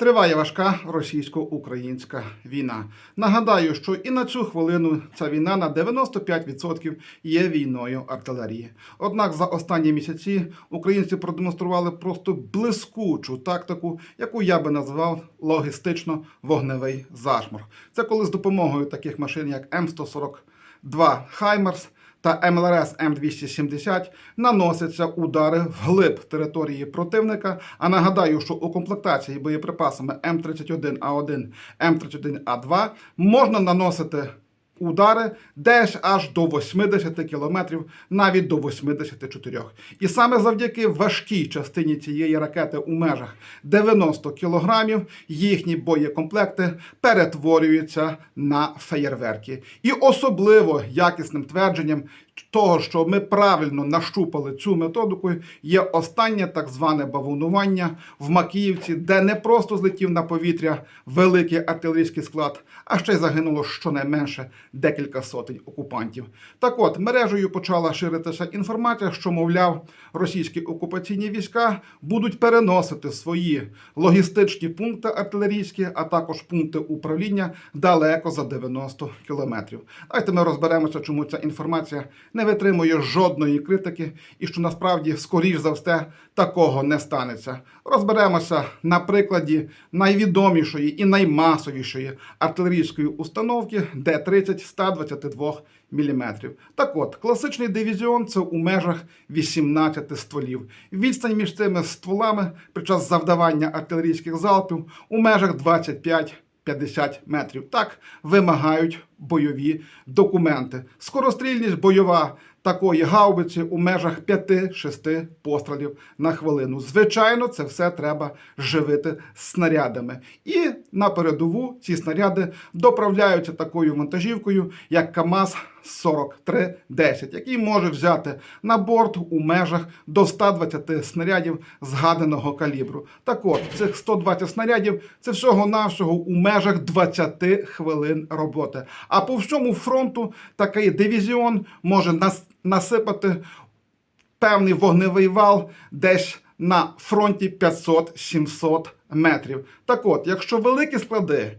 Триває важка російсько-українська війна. Нагадаю, що і на цю хвилину ця війна на 95% є війною артилерії. Однак за останні місяці українці продемонстрували просто блискучу тактику, яку я би назвав логістично-вогневий зашмор. Це коли з допомогою таких машин, як М142 Хаймерс та МЛРС М270 наносяться удари вглиб території противника. А нагадаю, що у комплектації боєприпасами М31А1, М31А2 можна наносити удари десь аж до 80 кілометрів, навіть до 84. І саме завдяки важкій частині цієї ракети у межах 90 кілограмів їхні боєкомплекти перетворюються на феєрверки. І особливо якісним твердженням того, що ми правильно нащупали цю методику, є останнє так зване бавунування в Макіївці, де не просто злетів на повітря великий артилерійський склад, а ще й загинуло щонайменше декілька сотень окупантів. Так от мережею почала ширитися інформація, що, мовляв, російські окупаційні війська будуть переносити свої логістичні пункти артилерійські, а також пункти управління далеко за 90 кілометрів. Давайте ми розберемося, чому ця інформація не витримує жодної критики, і що насправді, скоріш за все, такого не станеться. Розберемося на прикладі найвідомішої і наймасовішої артилерійської установки Д-30 122 мм. Так от, класичний дивізіон це у межах 18 стволів. Відстань між цими стволами під час завдавання артилерійських залпів у межах 25 50 метрів. Так вимагають бойові документи. Скорострільність бойова такої гаубиці у межах 5-6 пострілів на хвилину. Звичайно, це все треба живити снарядами. І на передову ці снаряди доправляються такою вантажівкою, як КАМАЗ 4310, який може взяти на борт у межах до 120 снарядів згаданого калібру. Так от, цих 120 снарядів це всього-навсього у межах 20 хвилин роботи. А по всьому фронту такий дивізіон може нас- насипати певний вогневий вал десь на фронті 500-700 метрів. Так от, якщо великі склади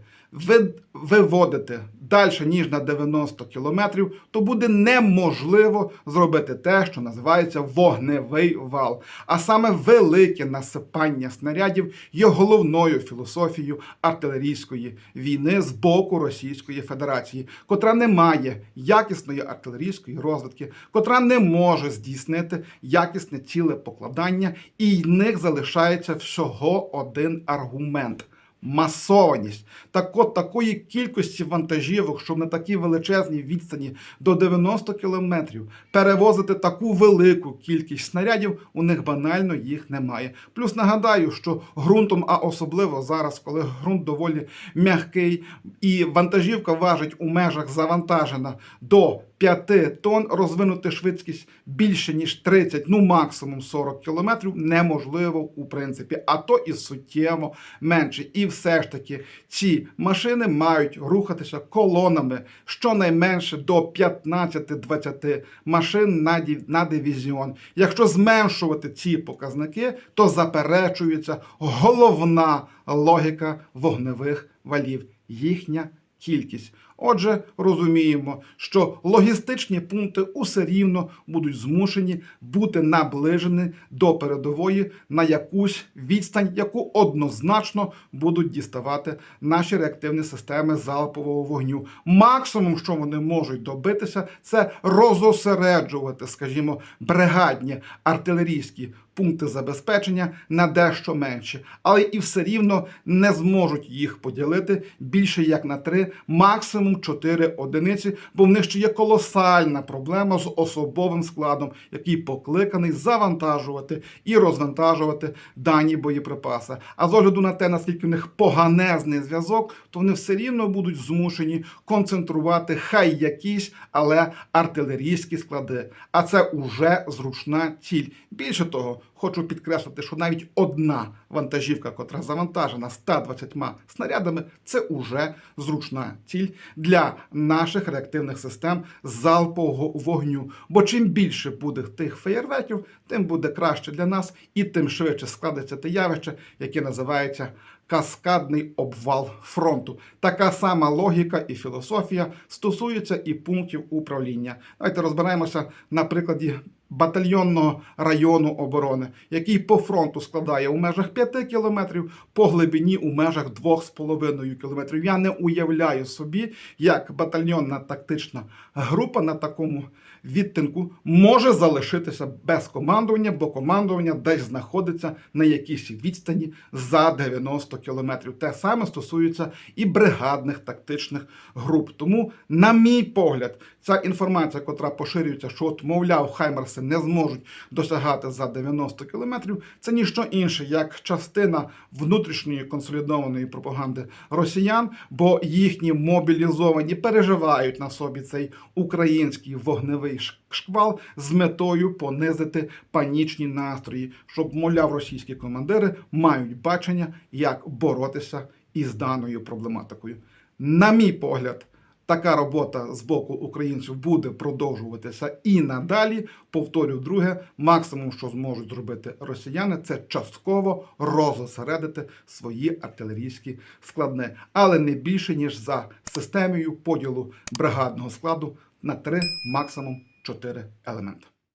виводити далі, ніж на 90 кілометрів, то буде неможливо зробити те, що називається вогневий вал. А саме велике насипання снарядів є головною філософією артилерійської війни з боку Російської Федерації, котра не має якісної артилерійської розвитки, котра не може здійснити якісне ціле покладання, і в них залишається всього один аргумент. Масованість так от такої кількості вантажівок, щоб на такій величезній відстані до 90 кілометрів перевозити таку велику кількість снарядів, у них банально їх немає. Плюс нагадаю, що ґрунтом, а особливо зараз, коли ґрунт доволі м'який, і вантажівка важить у межах завантажена до 5 тонн, розвинути швидкість більше ніж 30, ну максимум 40 кілометрів, неможливо у принципі, а то і суттєво менше. І все ж таки ці машини мають рухатися колонами щонайменше до 15-20 машин на, дів- на дивізіон. Якщо зменшувати ці показники, то заперечується головна логіка вогневих валів їхня кількість. Отже, розуміємо, що логістичні пункти усе рівно будуть змушені бути наближені до передової на якусь відстань, яку однозначно будуть діставати наші реактивні системи залпового вогню. Максимум, що вони можуть добитися, це розосереджувати, скажімо, бригадні артилерійські пункти забезпечення на дещо менше, але і все рівно не зможуть їх поділити більше як на три, максимум чотири одиниці, бо в них ще є колосальна проблема з особовим складом, який покликаний завантажувати і розвантажувати дані боєприпаси. А з огляду на те, наскільки в них поганезний зв'язок, то вони все рівно будуть змушені концентрувати хай якісь, але артилерійські склади. А це уже зручна ціль. Більше того, хочу підкреслити, що навіть одна вантажівка, котра завантажена 120 снарядами, це уже зручна ціль для наших реактивних систем залпового вогню. Бо чим більше буде тих феєрверків, тим буде краще для нас і тим швидше складеться те явище, яке називається каскадний обвал фронту. Така сама логіка і філософія стосується і пунктів управління. Давайте розберемося на прикладі батальйонного району оборони, який по фронту складає у межах 5 кілометрів, по глибині у межах 2,5 кілометрів. Я не уявляю собі, як батальйонна тактична група на такому відтинку може залишитися без командування, бо командування десь знаходиться на якійсь відстані за 90 кілометрів. Те саме стосується і бригадних тактичних груп. Тому, на мій погляд, ця інформація, котра поширюється, що от, мовляв, Хаймерси не зможуть досягати за 90 кілометрів, це ніщо інше, як частина внутрішньої консолідованої пропаганди росіян, бо їхні мобілізовані переживають на собі цей український вогневий ш- шквал з метою понизити панічні настрої, щоб, мовляв, російські командири мають бачення, як боротися із даною проблематикою. На мій погляд, така робота з боку українців буде продовжуватися і надалі. Повторю друге, максимум, що зможуть зробити росіяни, це частково розосередити свої артилерійські складни, але не більше ніж за системою поділу бригадного складу на три, максимум чотири елементи.